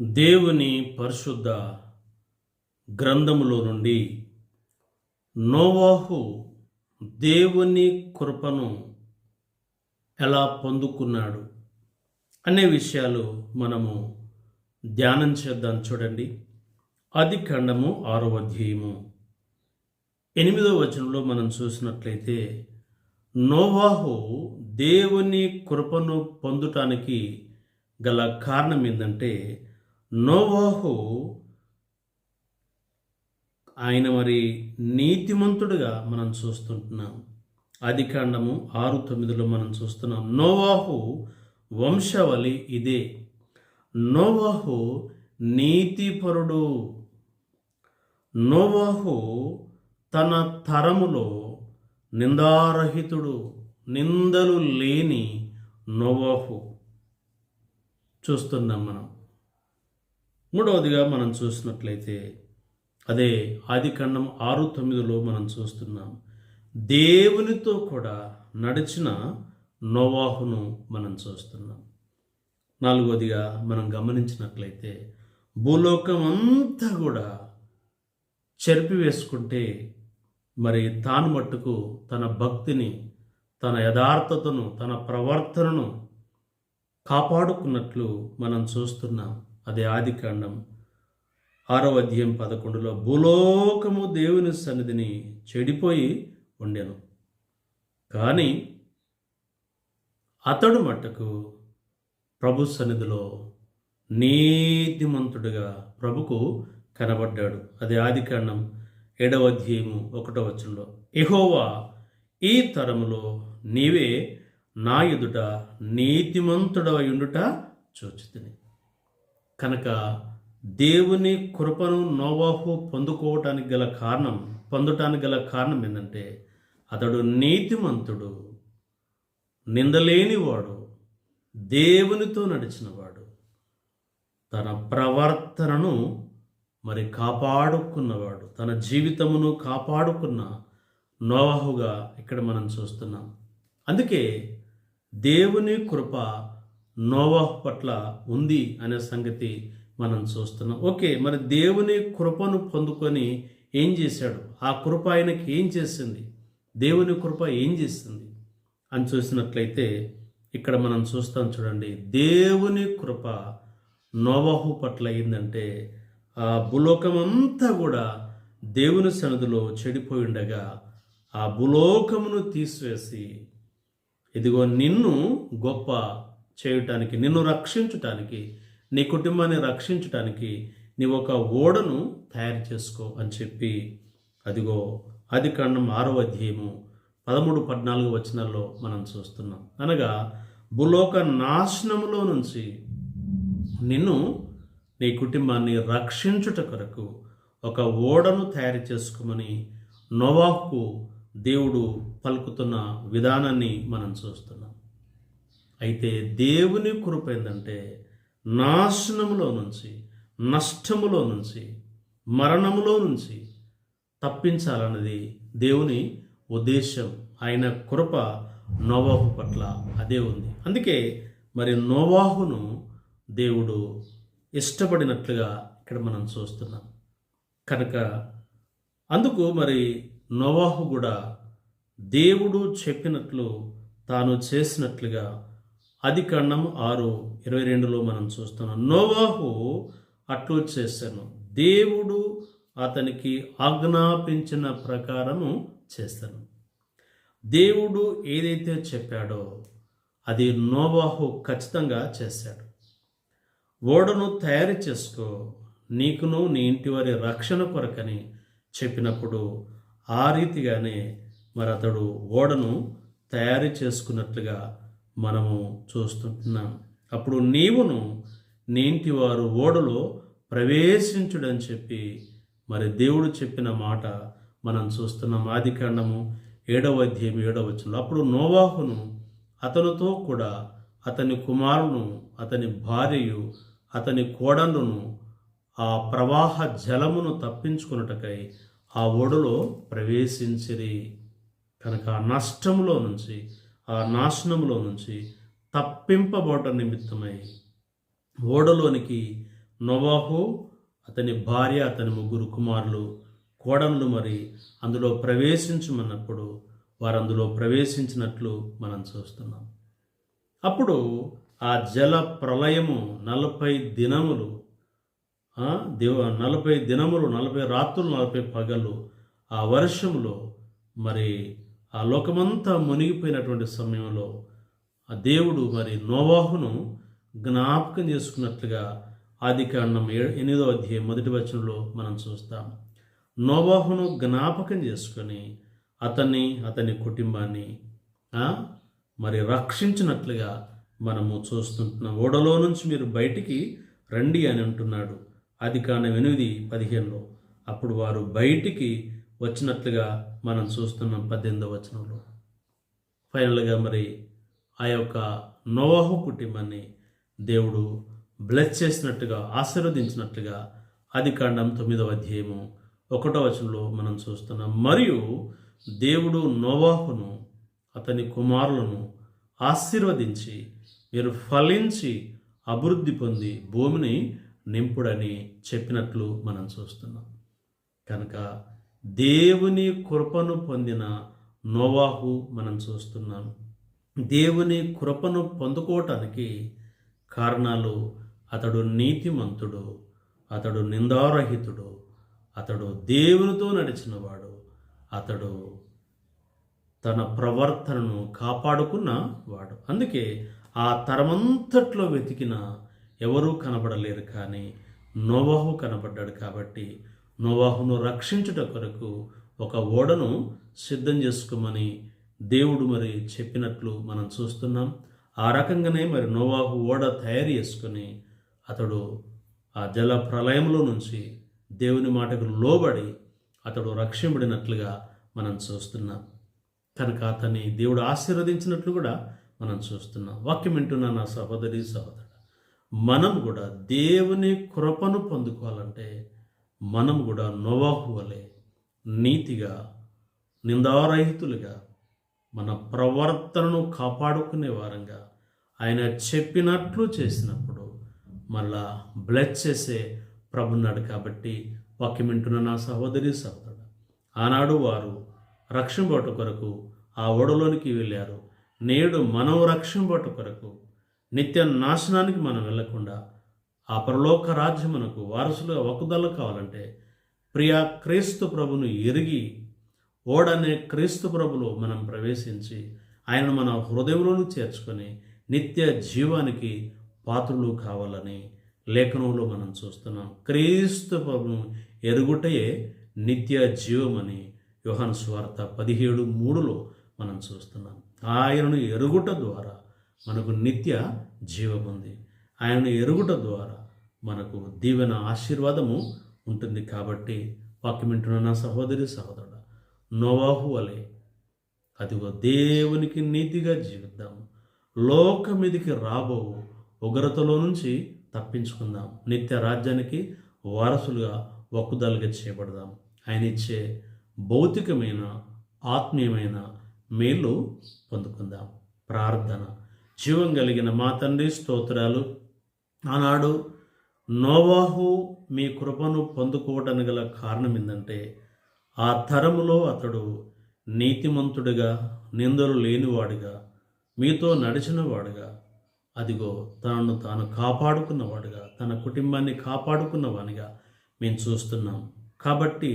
దేవుని పరిశుద్ధ గ్రంథములో నుండి నోవాహు దేవుని కృపను ఎలా పొందుకున్నాడు అనే విషయాలు మనము ధ్యానం చేద్దాం చూడండి. ఆది ఖండము ఆరో అధ్యాయము. ఎనిమిదో వచనంలో మనం చూసినట్లయితే నోవాహు దేవుని కృపను పొందటానికి గల కారణం ఏంటంటే నోవాహు ఆయన మరి నీతిమంతుడుగా మనం చూస్తుంటున్నాం. ఆది కాండము ఆరు తొమ్మిదిలో మనం చూస్తున్నాం. నోవాహు వంశవలి ఇదే. నోవాహు నీతిపరుడు. నోవాహు తన తరములో నిందారహితుడు నిందలు లేని నోవాహు. చూస్తున్నాం మనం. మూడవదిగా మనం చూసినట్లయితే అదే ఆది ఖండం ఆరు తొమ్మిదిలో మనం చూస్తున్నాం దేవునితో కూడా నడిచిన నోవాహును మనం చూస్తున్నాం. నాలుగవదిగా మనం గమనించినట్లయితే భూలోకం అంతా కూడా చెరిపివేసుకుంటే మరి తాను మట్టుకు తన భక్తిని తన యథార్థతను తన ప్రవర్తనను కాపాడుకున్నట్లు మనం చూస్తున్నాం. అదే ఆది కాండం. ఆరో అధ్యాయం పదకొండులో భూలోకము దేవుని సన్నిధిని చెడిపోయి ఉండెను. కానీ అతడు మట్టుకు ప్రభు సన్నిధిలో నీతిమంతుడుగా ప్రభుకు కనబడ్డాడు. అది ఆది కాండం ఏడవ అధ్యాయము ఒకటో వచనంలో ఎహోవా ఈ తరములో నీవే నా ఎదుట నీతిమంతుడవయుండుట చూచితిని. కనుక దేవుని కృపను నోవాహు పొందుకోవటానికి గల కారణం పొందటానికి గల కారణం ఏంటంటే అతడు నీతిమంతుడు నిందలేనివాడు దేవునితో నడిచినవాడు. తన ప్రవర్తనను మరి కాపాడుకున్నవాడు తన జీవితమును కాపాడుకున్న నోవాహుగా ఇక్కడ మనం చూస్తున్నాం. అందుకే దేవుని కృప నోవాహు పట్ల ఉంది అనే సంగతి మనం చూస్తున్నాం. ఓకే మరి దేవుని కృపను పొందుకొని ఏం చేశాడు? ఆ కృప ఆయనకి ఏం చేసింది? దేవుని కృప ఏం చేసింది? అని చూసినట్లయితే ఇక్కడ మనం చూస్తాం చూడండి. దేవుని కృప నోవాహు పట్ల అయిందంటే ఆ భూలోకం అంతా కూడా దేవుని సన్నిధిలో చెడిపోయి ఉండగా ఆ భూలోకమును తీసివేసి ఇదిగో నిన్ను గొప్ప చేయటానికి నిన్ను రక్షించటానికి నీ కుటుంబాన్ని రక్షించటానికి నీ ఒక ఓడను తయారు చేసుకో అని చెప్పి అదిగో అది కాండం ఆరో అధ్యాయము పదమూడు పద్నాలుగు వచనాల్లో మనం చూస్తున్నాం. అనగా భూలోక నాశనములో నుంచి నిన్ను నీ కుటుంబాన్ని రక్షించుట కొరకు ఒక ఓడను తయారు చేసుకోమని నోవాహుకు దేవుడు పలుకుతున్న విధానాన్ని మనం చూస్తున్నాం. అయితే దేవుని కృప ఏంటంటే నాశనములో నుంచి నష్టములో నుంచి మరణములో నుంచి తప్పించాలన్నది దేవుని ఉద్దేశం ఆయన కృప నోవాహు పట్ల అదే ఉంది. అందుకే మరి నోవాహును దేవుడు ఇష్టపడినట్లుగా ఇక్కడ మనం చూస్తున్నాం. కనుక అందుకు మరి నోవాహు కూడా దేవుడు చెప్పినట్లు తాను చేసినట్లుగా అది కన్నం ఆరు ఇరవై రెండులో మనం చూస్తున్నాం. నోవాహు అట్లు చేశాను. దేవుడు అతనికి ఆజ్ఞాపించిన ప్రకారము చేస్తాను దేవుడు ఏదైతే చెప్పాడో అది నోవాహు ఖచ్చితంగా చేశాడు. ఓడను తయారు చేసుకో నీకును నీ ఇంటి వారి రక్షణ కొరకని చెప్పినప్పుడు ఆ రీతిగానే మరి అతడు ఓడను తయారు చేసుకున్నట్లుగా మనము చూస్తుంటున్నాం. అప్పుడు నీవును నీ వారు ఓడలో ప్రవేశించుడని చెప్పి మరి దేవుడు చెప్పిన మాట మనం చూస్తున్నాం. ఆది కాండము ఏడవ అధ్యాయం ఏడవ అప్పుడు నోవాహును అతనితో కూడా అతని కుమారును అతని భార్యయు అతని కోడలను ఆ ప్రవాహ జలమును తప్పించుకున్నటకై ఆ ఓడలో ప్రవేశించిరి. కనుక ఆ నష్టములో నుంచి ఆ నాశనములో నుంచి తప్పింపబోట నిమిత్తమై ఓడలోనికి నోవాహు అతని భార్య అతని ముగ్గురు కుమారులు కోడళ్ళు మరి అందులో ప్రవేశించమన్నప్పుడు వారు అందులో ప్రవేశించినట్లు మనం చూస్తున్నాం. అప్పుడు ఆ జల ప్రళయము నలభై దినములు దేవ నలభై దినములు నలభై రాత్రులు నలభై పగలు ఆ వర్షంలో మరి ఆ లోకమంతా మునిగిపోయినటువంటి సమయంలో ఆ దేవుడు మరి నోవాహును జ్ఞాపకం చేసుకున్నట్లుగా ఆది కాండం ఎనిమిదో అధ్యాయం మొదటి వచనంలో మనం చూస్తాం. నోవాహును జ్ఞాపకం చేసుకొని అతన్ని అతని కుటుంబాన్ని మరి రక్షించినట్లుగా మనము చూస్తుంటున్నాం. ఓడలో నుంచి మీరు బయటికి రండి అని అంటున్నాడు. అది కాండం ఎనిమిది పదిహేనులో. అప్పుడు వారు బయటికి వచ్చినట్లుగా మనం చూస్తున్నాం పద్దెనిమిదవ వచనంలో. ఫైనల్గా మరి ఆ యొక్క నోవాహు కుటుంబాన్ని దేవుడు బ్లెస్ చేసినట్టుగా ఆశీర్వదించినట్లుగా అది కాండం తొమ్మిదవ అధ్యాయము ఒకటో వచనంలో మనం చూస్తున్నాం. మరియు దేవుడు నోవాహును అతని కుమారులను ఆశీర్వదించి మీరు ఫలించి అభివృద్ధి పొంది భూమిని నింపుడని చెప్పినట్లు మనం చూస్తున్నాం. కనుక దేవుని కృపను పొందిన నోవాహు మనం చూస్తున్నాం. దేవుని కృపను పొందుకోవటానికి కారణాలు అతడు నీతిమంతుడు అతడు నిందారహితుడు అతడు దేవునితో నడిచినవాడు అతడు తన ప్రవర్తనను కాపాడుకున్న వాడు. అందుకే ఆ తరమంతట్లో వెతికిన ఎవరూ కనబడలేరు కానీ నోవాహు కనబడ్డాడు కాబట్టి నోవాహును రక్షించుట కొరకు ఒక ఓడను సిద్ధం చేసుకోమని దేవుడు మరి చెప్పినట్లు మనం చూస్తున్నాం. ఆ రకంగానే మరి నోవాహు ఓడ తయారు చేసుకొని అతడు ఆ జల ప్రళయంలో నుంచి దేవుని మాటకు లోబడి అతడు రక్షింపడినట్లుగా మనం చూస్తున్నాం. కనుక అతన్ని దేవుడు ఆశీర్వదించినట్లు కూడా మనం చూస్తున్నాం. వాక్యం వింటున్నా నా సహోదరి సహోదరు మనం కూడా దేవుని కృపను పొందుకోవాలంటే మనం కూడా నోవాహు వలె నీతిగా నిందారహితులుగా మన ప్రవర్తనను కాపాడుకునే వారంగా ఆయన చెప్పినట్లు చేసినప్పుడు మళ్ళా బ్లెస్ చేసే ప్రభున్నాడు కాబట్టి వాక్యం వింటున్న నా సహోదరి సహోదరుడు ఆనాడు వారు రక్షింపట కొరకు ఆ ఓడలోనికి వెళ్ళారు. నేడు మనం రక్షింపట కొరకు నిత్య నాశనానికి మనం వెళ్ళకుండా ఆ పరలోక రాజ్యమునకు వారసులు ఒకదల కావాలంటే ప్రియా క్రీస్తు ప్రభును ఎరిగి ఓడనే క్రీస్తు ప్రభులో మనం ప్రవేశించి ఆయన మన హృదయంలోనూ చేర్చుకొని నిత్య జీవానికి పాత్రులు కావాలని లేఖనంలో మనం చూస్తున్నాం. క్రీస్తు ప్రభును ఎరుగుటయే నిత్య జీవమని యోహన్ స్వార్త పదిహేడు మూడులో మనం చూస్తున్నాం. ఆయనను ఎరుగుట ద్వారా మనకు నిత్య జీవముంది. ఆయనను ఎరుగుట ద్వారా మనకు దీవెన ఆశీర్వాదము ఉంటుంది కాబట్టి వాక్యం వింటున్న నా సహోదరి సహోదరుడు నోవాహు వలె అదిగో దేవునికి నీతిగా జీవిద్దాం. లోకమిదికి రాబో ఉగ్రతలో నుంచి తప్పించుకుందాం. నిత్య రాజ్యానికి వారసులుగా ఒక్కుదలుగా చేయబడదాం. ఆయన ఇచ్చే భౌతికమైన ఆత్మీయమైన మేలు పొందుకుందాం. ప్రార్థన. జీవం కలిగిన మా తండ్రి స్తోత్రాలు ఆనాడు నోవాహు మీ కృపను పొందుకోవడానికి గల కారణం ఏంటంటే ఆ తరములో అతడు నీతిమంతుడిగా నిందలు లేనివాడిగా మీతో నడిచినవాడుగా అదిగో తనను తాను కాపాడుకున్నవాడుగా తన కుటుంబాన్ని కాపాడుకున్నవానిగా మేము చూస్తున్నాం. కాబట్టి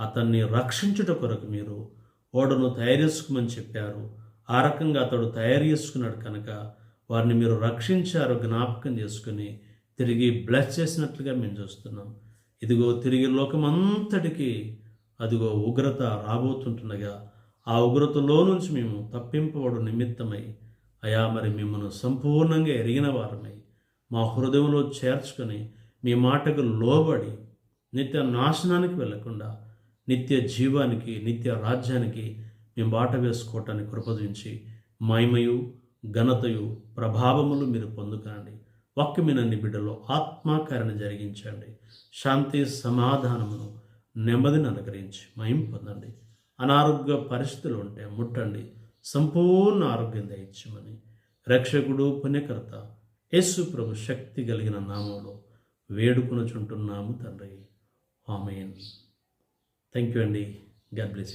అతన్ని రక్షించుట కొరకు మీరు ఓడను తయారు చేసుకోమని చెప్పారు. ఆ రకంగా అతడు తయారు చేసుకున్నాడు కనుక వారిని మీరు రక్షించారు జ్ఞాపకం చేసుకుని తిరిగి బ్లెస్ చేసినట్లుగా మేము చూస్తున్నాం. ఇదిగో తిరిగి లోకమంతటికి అదిగో ఉగ్రత రాబోతుంటుండగా ఆ ఉగ్రతలో నుంచి మేము తప్పింపబడు నిమిత్తమై అయా మరి మిమ్మల్ని సంపూర్ణంగా ఎరిగిన వారమై మా హృదయంలో చేర్చుకొని మీ మాటకు లోబడి నిత్య నాశనానికి వెళ్ళకుండా నిత్య జీవానికి నిత్య రాజ్యానికి మేము బాట వేసుకోవటానికి కృపదించి మహిమయు ఘనతయు ప్రభావములు మీరు పొందుకండి. వాక్యమినన్ని బిడ్డలో ఆత్మకరణ జరిగించండి. శాంతి సమాధానమును నెమ్మదిని అనుగ్రహించి మహిం పొందండి. అనారోగ్య పరిస్థితులు ఉంటే ముట్టండి. సంపూర్ణ ఆరోగ్యం దయచ్చమని రక్షకుడు పుణ్యకర్త యేసు ప్రభు శక్తి కలిగిన నామంలో వేడుకొనుచుంటున్నాము తండ్రి. ఆమెన్. థ్యాంక్ యూ అండి. God bless